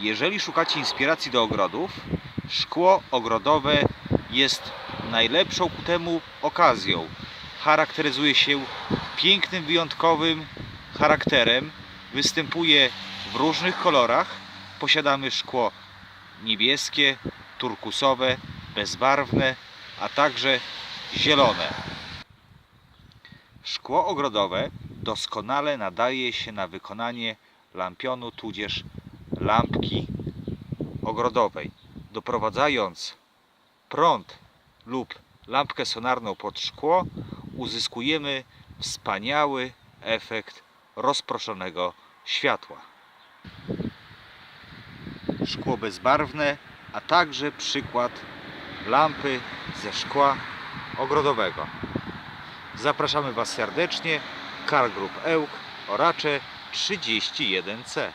Jeżeli szukacie inspiracji do ogrodów, szkło ogrodowe jest najlepszą ku temu okazją. Charakteryzuje się pięknym, wyjątkowym charakterem. Występuje w różnych kolorach. Posiadamy szkło niebieskie, turkusowe, bezbarwne, a także zielone. Szkło ogrodowe doskonale nadaje się na wykonanie lampionu tudzież lampki ogrodowej, doprowadzając prąd lub lampkę sonarną pod szkło, uzyskujemy wspaniały efekt rozproszonego światła. Szkło bezbarwne, a także przykład lampy ze szkła ogrodowego. Zapraszamy Was serdecznie. Car Group Ełk, Oracze 31C.